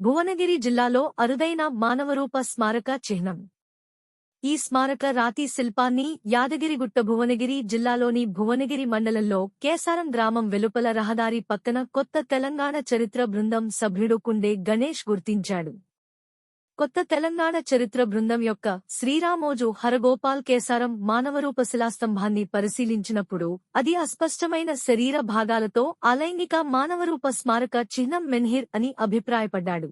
భువనగిరి జిల్లాలో అరుదైన మానవరూప స్మారక చిహ్నం. ఈ స్మారక రాతి శిల్పాన్ని యాదగిరిగుట్ట భువనగిరి జిల్లాలోని భువనగిరి మండలంలో కేసారం గ్రామం వెలుపల రహదారి పక్కన కొత్త తెలంగాణ చరిత్ర బృందం సభ్యుడు కుండే గణేష్ గుర్తించాడు. కొత్త తెలంగాణ చరిత్ర బృందం యొక్క శ్రీరామోజు హరగోపాల్ కేసారం మానవరూప శిలాస్తంభాన్ని పరిశీలించినప్పుడు అది అస్పష్టమైన శరీర భాగాలతో అలైంగిక మానవరూప స్మారక చిహ్నం మెన్హిర్ అని అభిప్రాయపడ్డాడు.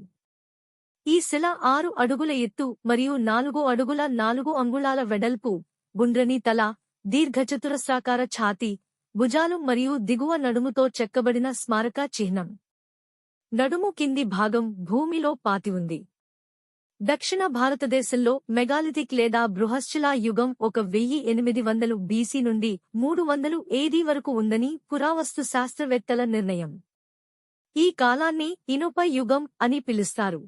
ఈ శిల ఆరు అడుగుల ఎత్తు మరియు నాలుగు అడుగుల నాలుగు అంగుళాల వెడల్పు గుండ్రని తల దీర్ఘచతురస్రాకార ఛాతీ భుజాలు మరియు దిగువ నడుముతో చెక్కబడిన స్మారక చిహ్నం. నడుము కింది భాగం భూమిలో పాతి ఉంది. దక్షిణ భారతదేశంలో మెగాలిథిక్ లేదా బృహశ్చిలా యుగం ఒక వెయ్యి ఎనిమిది వందలు బీసీ నుండి మూడు వందలు ఏడీ వరకు ఉందని పురావస్తు శాస్త్రవేత్తల నిర్ణయం. ఈ కాలాన్ని ఇనుప యుగం అని పిలుస్తారు.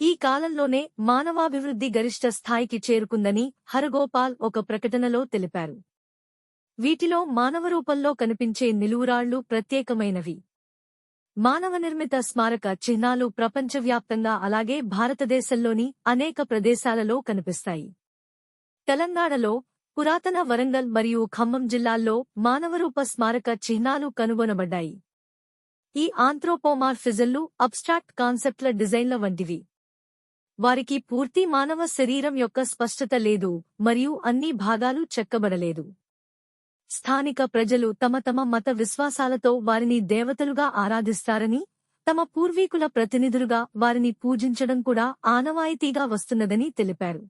ఈ కాలంలోనే మానవాభివృద్ధి గరిష్ట స్థాయికి చేరుకుందని హరగోపాల్ ఒక ప్రకటనలో తెలిపారు. వీటిలో మానవ రూపంలో కనిపించే నిలువురాళ్ళు ప్రత్యేకమైనవి. మానవ నిర్మిత స్మారక చిహ్నాలు ప్రపంచవ్యాప్తంగా అలాగే భారతదేశంలోని అనేక ప్రదేశాలలో కనిపిస్తాయి. తెలంగాణలో పురాతన వరంగల్ మరియు ఖమ్మం జిల్లాల్లో మానవరూప స్మారక చిహ్నాలు కనుగొనబడ్డాయి. ఈ ఆంథ్రోపోమార్ఫిజన్లు అబ్స్ట్రాక్ట్ కాన్సెప్ట్ల డిజైన్ల వంటివి. వారికి పూర్తి మానవ శరీరం యొక్క స్పష్టత లేదు మరియు అన్ని భాగాలు చెక్కబడలేదు. స్థానిక ప్రజలు తమ తమ మత విశ్వాసాలతో వారిని దేవతలుగా ఆరాధిస్తారని తమ పూర్వీకుల ప్రతినిధులుగా వారిని పూజించడం కూడా ఆనవాయితీగా వస్తున్నదని తెలిపారు.